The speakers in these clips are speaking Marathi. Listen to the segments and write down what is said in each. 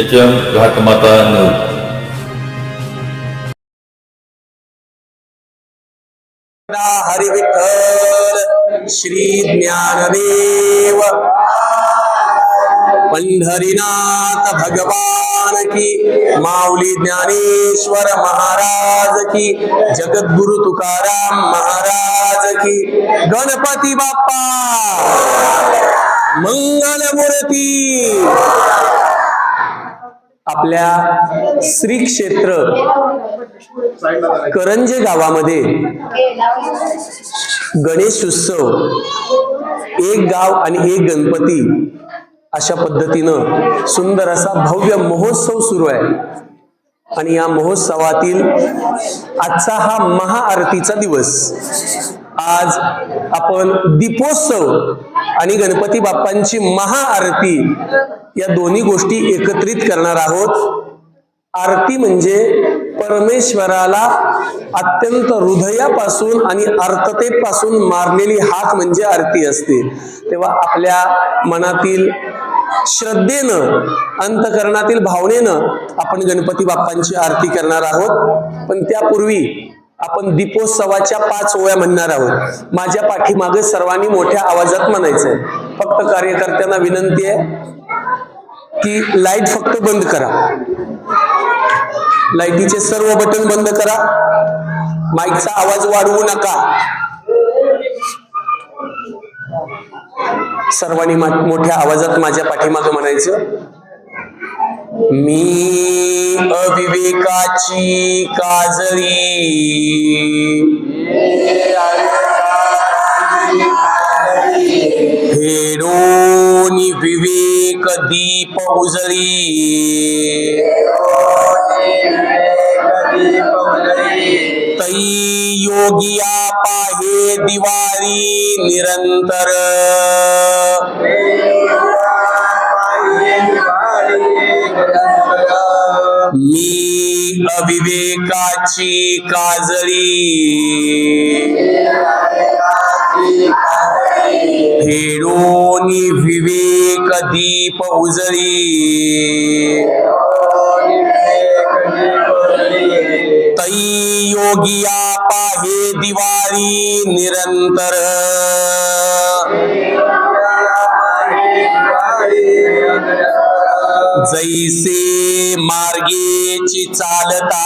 H M Ghatmata news Hari Vitthal Shri Dnyandev Pandharinath भगवान की माऊली ज्ञानेश्वर महाराज की जगद्गुरु तुकाराम महाराज की गणपती बाप्पा मंगल मूर्ती आपल्या श्री क्षेत्र करंजे गावामध्ये गणेश उत्सव एक गाव आणि एक गणपती अशा पद्धतीनं सुंदर असा भव्य महोत्सव सुरू आहे. आणि या महोत्सवातील आजचा हा महाआरतीचा दिवस. आज आपण दीपोत्सव आणि गणपती बाप्पांची महाआरती या दोन्ही गोष्टी एकत्रित करणार आहोत. आरती म्हणजे परमेश्वराला अत्यंत हृदयापासून आणि अर्थतेपासून मारलेली हाक म्हणजे आरती असते. तेव्हा आपल्या मनातील श्रद्धेनं अंतकरणातील भावनेनं आपण गणपती बाप्पांची आरती करणार आहोत. पण त्यापूर्वी आपण दीपोत्सवाच्या पाच ओळ्या म्हणणार आहोत. माझ्या पाठीमागे सर्वांनी मोठ्या आवाजात म्हणायचंय. फक्त कार्यकर्त्यांना विनंती आहे की लाइट फक्त बंद करा. लाईटीचे सर्व बटन बंद करा. माईकचा आवाज वाढवू नका. सर्वांनी मोठ्या आवाजात माझ्या पाठीमागं म्हणायचं. मी अविवेकाची काजळी. हेरोनी विवेक दीप उजळी. तै योगिया पाहे दिवाळी निरंतर. अविवेकाची काजळी. हेरोनी विवेक दीप उजळी. तै योगिया पाहे दिवाळी निरंतर. जैसे मार्गेची चालता।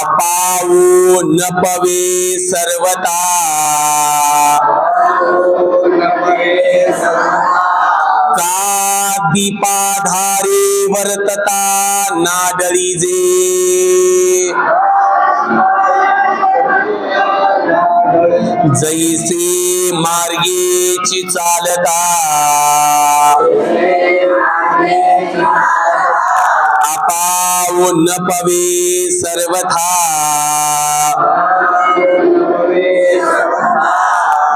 अपाऊ न पवे सर्वता। का दीपाधारे वर्तता नाडळी जैसे मार्गेची चालता. अपाऊ न पवे सर्वथा.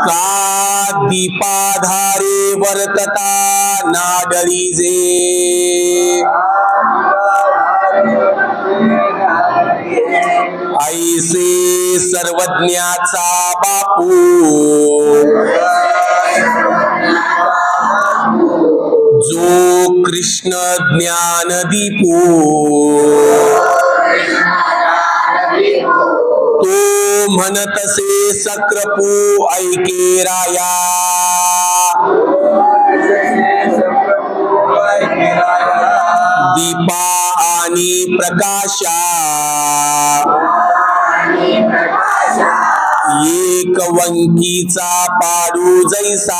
का दीपाधारे वर्तता नाडळी ऐसे सर्वज्ञाचा बापू. जो कृष्ण ज्ञान दीपू तो म्हणतसे सक्रपू ऐके राया. दीपा आणि प्रकाशा. एक वंकीचा पाडू जैसा।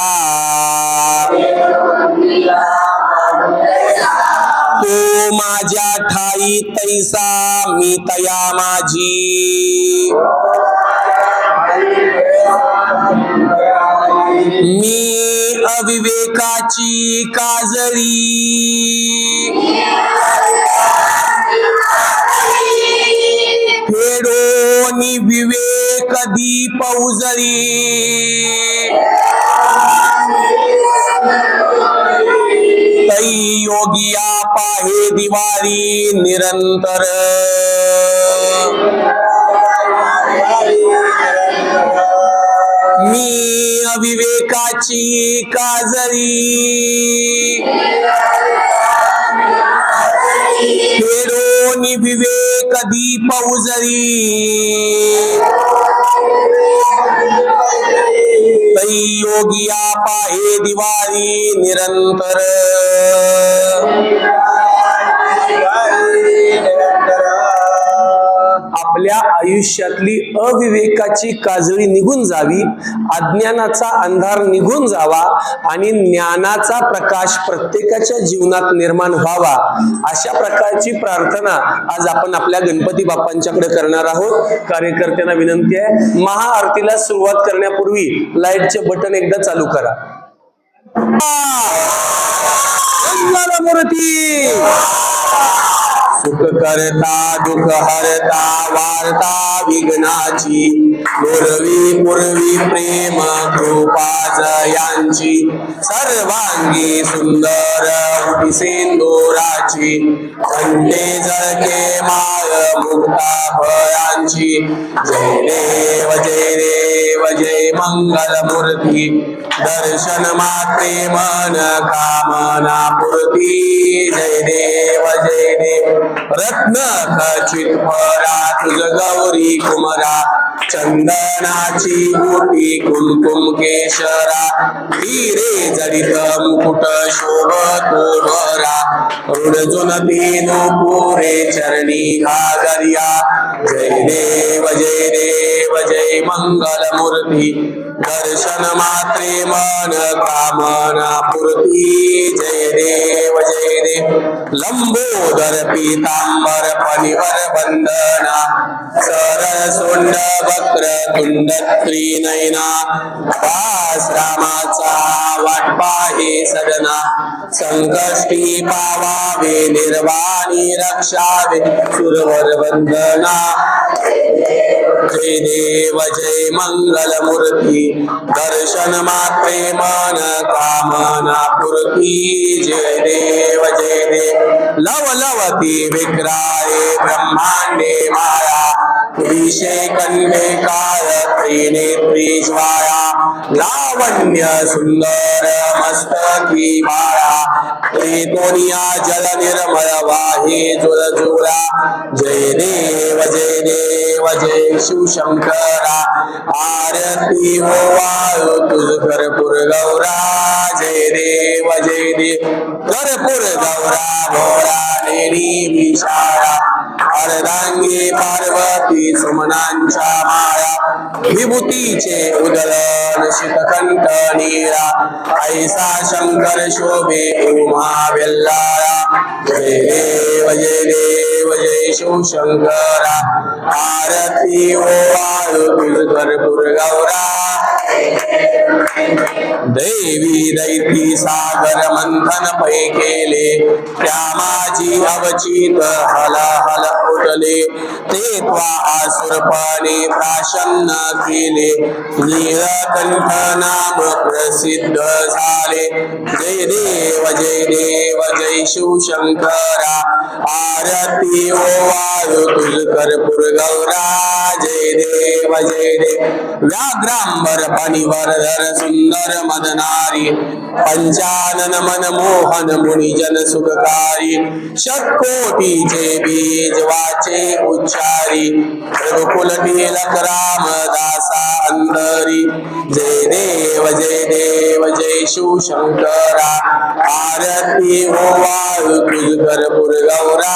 तो माझ्या ठाई तैसा मी तया माझी। मी अविवेकाची काजळी फेडोनी विवेक दीप उजळी तै योगिया पाहे दिवाळी निरंतर. मी अविवेकाची काजरी. फेडोनी विवेक दीप उजरी तै योगिया पाहे दिवाळी निरंतर। आपल्या आयुष्यातली अविवेकाची काजळी निघून जावी अज्ञानाचा अंधार निघून जावा आणि ज्ञानाचा प्रकाश प्रत्येकाच्या जीवनात निर्माण व्हावा. अशा प्रकारची प्रार्थना आज आपण आपल्या गणपती बाप्पांच्याकडे करणार आहोत. कार्यकर्त्यांना विनंती आहे महाआरतीला सुरुवात करण्यापूर्वी लाईटचे बटन एकदा चालू करा. मूर्ती! सुख करता दुख हरता वार्ता विघ्नाची. पूर्वी पूर्वी प्रेम कृपा जयांची. सर्वांगी सुंदर सिंदूराची. खंडे जळके माळ मुक्ता फळांची. जय देव जय देव. देव जय मंगल मूर्ती दर्शन मात्रे मन कामना पूर्ती जय देव जय देव। रत्न खचित परा तुझ गौरी कुमरा चंदनाची मोठी कुमकुम केशरा हिरे जडित मुकुट शोभतो भरा रुडजुन तीनु पुरे चरणी घागरिया जय देव जय देव जय मंगल मूर्ती दर्शन मात्रे मन कामना पूर्ती. जय देव जय देव. लंबोदर पीतांबर पनिवर वंदना. सरळ सोंड वक्र तुंड त्रिनयना. दास रामाचा वाटपा हे सदना संकष्टी पावावे निर्वाणी रक्षावे. सुरवर वंदना. जय देव जय मंगल मूर्ती दर्शन मात्रे मन कामना पूर्ती जय देव जय देव लव लवती विक्राये ब्रह्मांडे माया विषय कंडे काय त्रिनेत्री ज्वाया लावण्य सुंदर मस्तकी माया त्रिकोणिया जल निर्मळ वाहे जुळ जुळा जय देव जय देव जय शिवशंकरा आरती हो वाळू तुझ करपूर गौरा जय देव जय देव. करपूर गौरा भोळा नेणी विशाळा अर्धांगी पार्वती सुमनांच्या माया विभूतीचे उदलन शितकंठ नीरा ऐसा शंकर शोभे उमा वेल्लाळा जय देव जय देव जय शिवशंकरा आरती ओ वाळू कर्पूर गौरा. देवी दैती सागर मंथन पै केले त्या माझी अवचित हला हल उठले ते त्वा आसुरपणे प्राशन्न केले. नीळकंठ नाम प्रसिद्ध झाले. जय देव जय देव जय शिवशंकरा. आरती ओ वाळू तुझ गौरा. जय देव जय देव. व्याघ्रांबर फणिवरधर सुंदर मदनारी. पंचानन मनमोहन मुनिजन सुखकारी. शत षटकोटीचे बीज वाचे उच्चारी रघुकुल तिलक रामदासा अंतरी जय देव जय देव जय शिव शंकरा आरती ओ वाळू गौरा.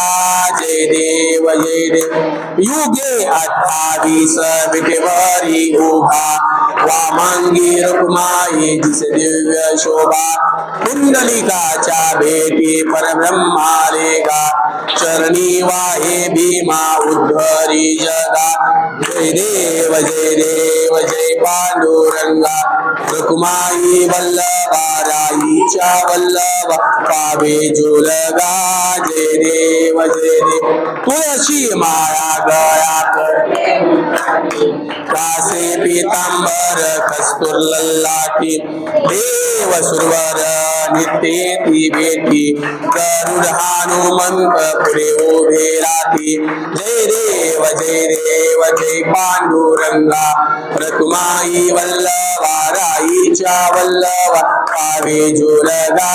जय देव जय देव युगे अठ्ठावीस विटेवरी उभा. वामांगी रुक्माई जिस दिव्य शोभा. कुंडलिकाच्या भेटी परब्रह्मालेगा चरणी वाहे भीमा उद्धरी जगा। जय देव जय देव जय पांडुरंगा। रुकुमाई वल्लभा राईच्या वल्लभा पावे जुलगा। जय देव जय देव। तुळशी माळा गळा कर। कासे पीतांबर कस्तुर्लल्लाटी देव सुरवर नित्येती भेटी गरुड हनुमंत पुढे उभे राहती जय देव जय देव जय पांडुरंगा। प्रतुमाई वल्लवा राईच्या वल्लवा कावे जोरगा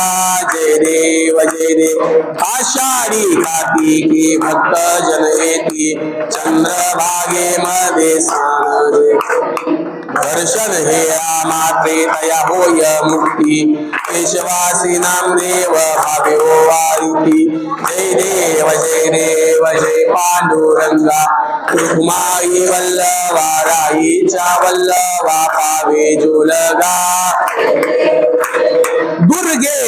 जय देव जय देव। आषाढी कार्तिकी भक्त जन येती चंद्रभागे मध्ये स्नान दर्शन हे मात्रे तया होय मुक्ती। केशवासी नाम देव भाव्यो वारिती जय देव जय देव जय पांडुरंगा। रुक्माई वल्लवा राईच्या वल्लवा पावे जोलगा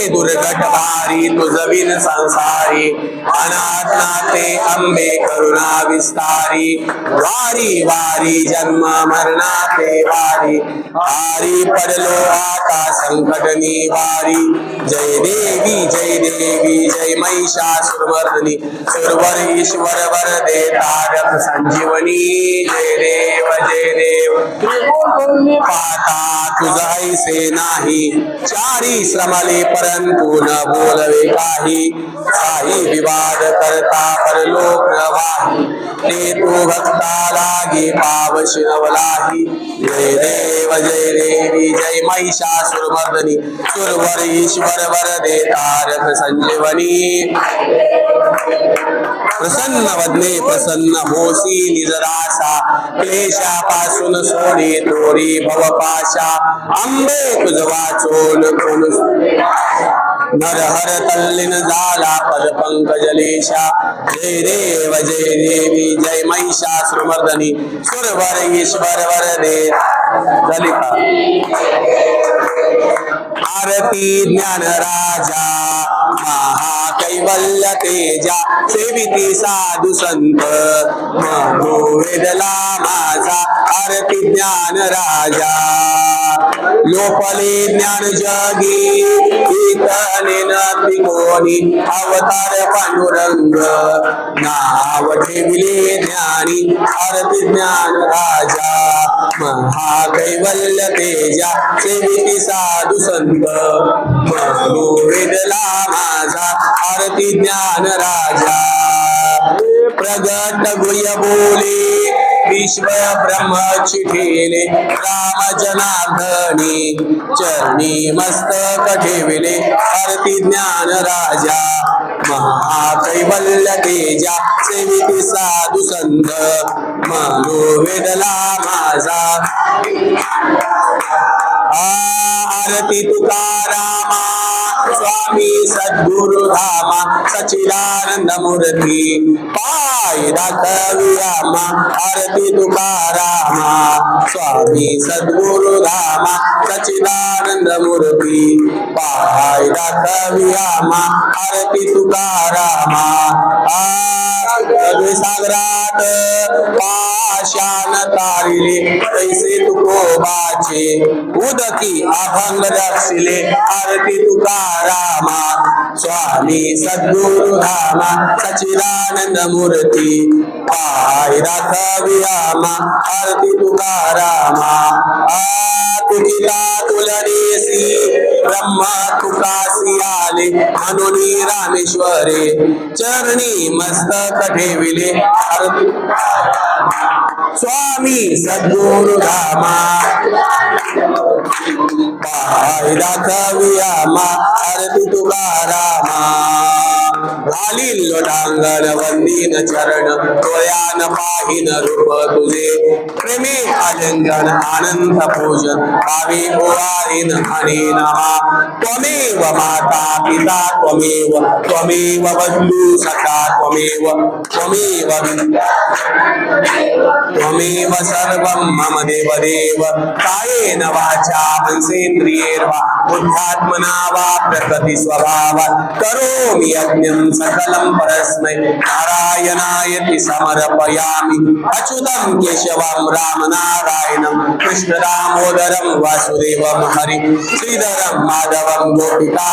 दुर्गट भारी तुझविन संसारी अनाथ नाथे अंबे करुणा विस्तारी वारी वारी जन्म मरणा ते वारी हारी पडलो आता संकट निवारी. जय देवी जय देवी जय महिषा महिषासुरमर्दनी सुरवर ईश्वर वर दे तारक संजीवनी. जय देव जय देव. पाता तुझ ऐसे नाही. चारी श्रमले परंतु न बोलवे काही काही विवाद करता परलोक नवाही ते तो भक्ता लागे पाव नवलाही. जय देव जय देवी जय महिषासुरमर्दनी सुरवर ईश्वर वर दे तारक संजीवनी. प्रसन्न वदने प्रसन्न होसी निजरासा. क्लेशापासून सोने तोरी भवपाशा. आंबे तुझ वाचोन कोण नरहर तल्लीन झाला पद पंकजलेशा जय देव जय देवी जय महिषासुरमर्दनी। सुरवर ईश्वर वर दे ललिता। आरती ज्ञान राजा महाकैवल्य तेजा सेविती साधू संत मनो वेदला माझा। आरती ज्ञान राजा लोपले ज्ञान जागी गीताने न त्रिकोणी अवतार पांडुरंग नाव ठेविले ज्ञानी आरती ज्ञान राजा महाकैवल्य तेजा सेविती साधू संत मनो वेदला माझा आरती ज्ञान राजा. प्रगट गुय बोले विश्व ब्रह्म चिठेले राम जनार्दनी चरणी मस्तक ठेविले आरती ज्ञान राजा महाकैवल्य तेजा सेविती साधू संत मनो वेदला माझा आरती तुकारामा. स्वामी सद्गुरु धामा सचिदानंद मूर्ती पाय दाखवियामा आरती तुकारामा स्वामी सद्गुरु धामा सचिदानंद मूर्ती पाय दाखवियामा आरती तुकारामा सागरात पाशान तारिले पैसे तुकोबाचे उदकी अभंग दर्शिले आरती तुकारामा स्वामी सद्गुरु धामा सचिदानंद मूर्ती पाय राखवियामा आरती तुकारामा आ तुलनेसी ब्रह्मा तुकासी आले म्हणून रामेश्वरे चरणी मस्तक ठेविले आरती स्वामी सद्गुरु धामा पाय दाखवियामा आरती तुकारामा घालील लोटांगण वंदीन चरण डोळ्यान पाहिन रूप तुझे। प्रेमे आलिंगन आनंद पूजन भावी ओवारीन हनी नमा त्वमेव माता पिता त्वमेव त्वमेव बंधू सखा त्वमेव त्वमेव त्वमेव सर्वं मम देव देव कायेन वाचा मनसेन्द्रियेर्वा बुद्धात्मना वा प्रकृति स्वभावात् करोमि यज्ञं सकलं परस्मै नारायणायति समर्पयामि। अच्युतं केशवं रामनारायणं कृष्णदामोदरं वासुदेवं हरि श्रीधरं माधवं गोपिका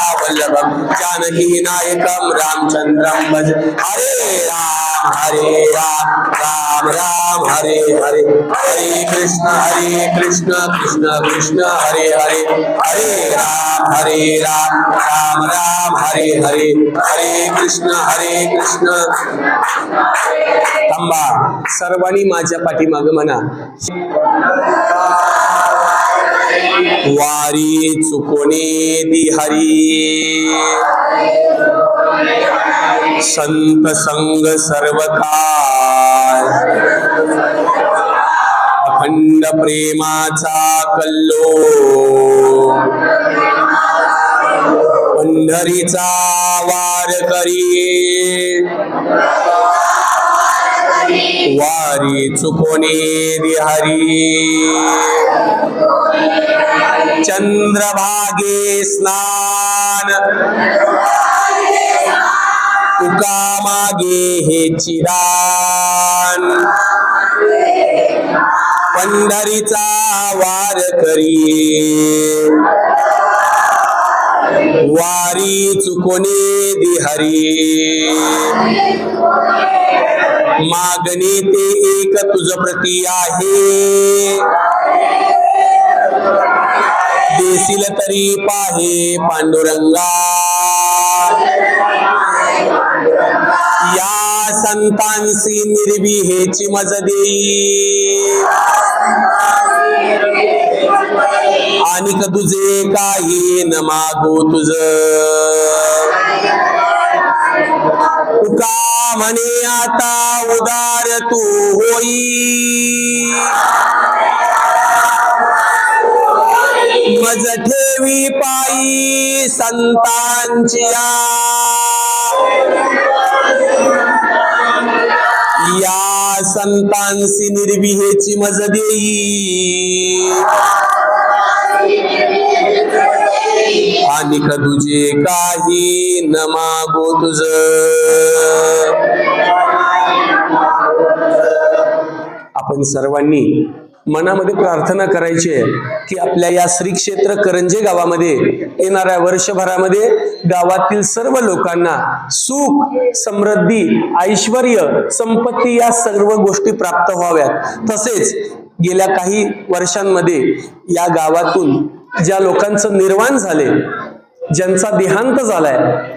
जानकीनायकं रामचन्द्रं भज। हरे राम। राम हरे राम राम राम हरे हरे. हरे कृष्ण हरे कृष्ण कृष्ण कृष्ण हरे हरे. हरे राम हरे राम राम राम हरे हरे. हरे कृष्ण हरे कृष्ण. थांबा. सर्वांनी माझ्या पाठीमाग म्हणा. वारी चुकोने दिहरी संत संग सर्व काळ अखंड प्रेमाचा कल्लो पंढरीचा वार करी वारी चुकोने दिहरी चंद्रभागे स्नान तुका मागे हे चिरान. पंढरीचा वार करी वारी चुकोने दिहरी मागणी ते एक तुझ प्रती आहे. देशील तरी पाहे पांडुरंगा. या संतांसी निर्विहेची मज देई. आणि तुझे काही न मागो तुझ. तुका म्हणे आता उदार तू होई. मज ठेवी पायी संतांची या संतांसी निर्विहेची मज देई आणि तुझे काही न मागो तुझ. आपण सर्वांनी मनामध्ये प्रार्थना करायची आहे की आपल्या या श्री क्षेत्र करंजे गावामध्ये येणाऱ्या वर्षभरामध्ये गावातील सर्व लोकांना सुख समृद्धी ऐश्वर संपत्ती या सर्व गोष्टी प्राप्त व्हाव्यात. तसेच गेल्या काही वर्षांमध्ये या गावातून ज्या लोकांचं निर्वाण झाले ज्यांचा देहांत झालाय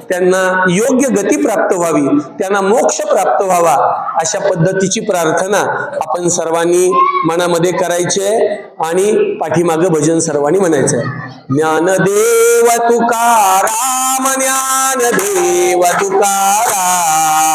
त्यांना योग्य गती प्राप्त व्हावी त्यांना मोक्ष प्राप्त व्हावा अशा पद्धतीची प्रार्थना आपण सर्वांनी मनामध्ये करायची आहे आणि पाठीमाग भजन सर्वांनी म्हणायचंय. आहे ज्ञानदेव तुकाराम ज्ञानदेव तुकाराम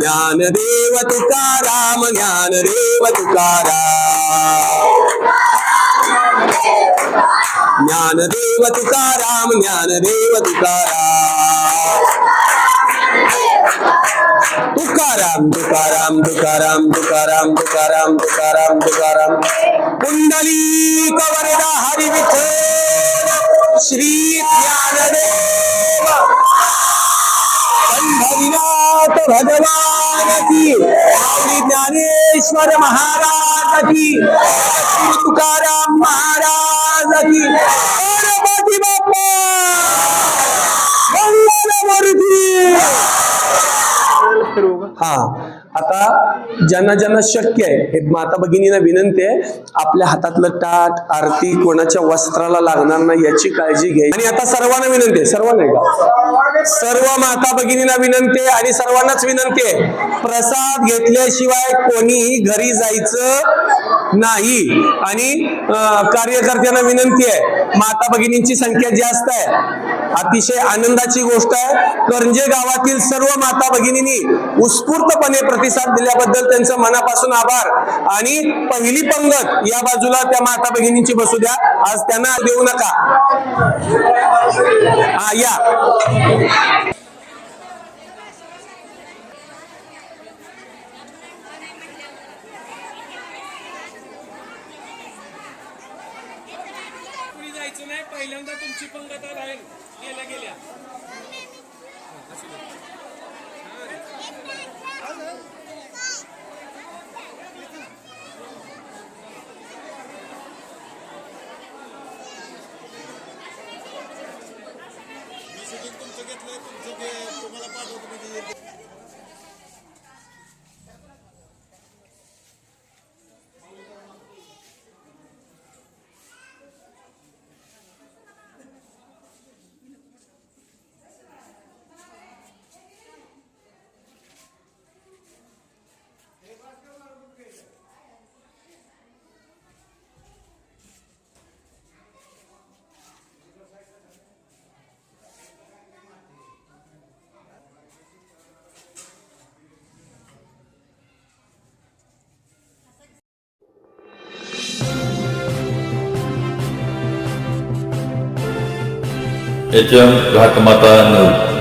ज्ञानदेव तुकाराम ज्ञानदेव तुकाराम. ज्ञानदेव तुकाराम ज्ञानदेव तुकाराम. तुकाराम तुकाराम तुकाराम तुकाराम तुकाराम तुकाराम तुकाराम. कुंडली कवरदा हरी विठ्ठल. श्री ज्ञानदेव. भगवान की श्री ज्ञानेश्वर महाराज की श्री तुकाराम महाराज की गणपती बाप्पा। मंगलमूर्ती हा. आता ज्यांना ज्यांना शक्य आहे हे माता भगिनीना विनंती आहे आपल्या हातातलं ताट आरती कोणाच्या वस्त्राला लागणार नाही याची काळजी घ्या. आणि आता सर्वांना विनंती आहे सर्वांना का? सर्व माता भगिनींना विनंती आहे आणि सर्वांनाच विनंती आहे प्रसाद घेतल्याशिवाय कोणीही घरी जायचं नाही. आणि कार्यकर्त्यांना विनंती आहे माता भगिनींची संख्या जास्त आहे. अतिशय आनंदाची गोष्ट आहे. करंजे गावातील सर्व माता भगिनींनी उत्स्फूर्तपणे प्रतिसाद दिल्याबद्दल त्यांचं मनापासून आभार. आणि पहिली पंगत या बाजूला त्या माता भगिनींची बसू द्या. आज त्यांना देऊ नका. हा या. एच एम घाटमाता नऊ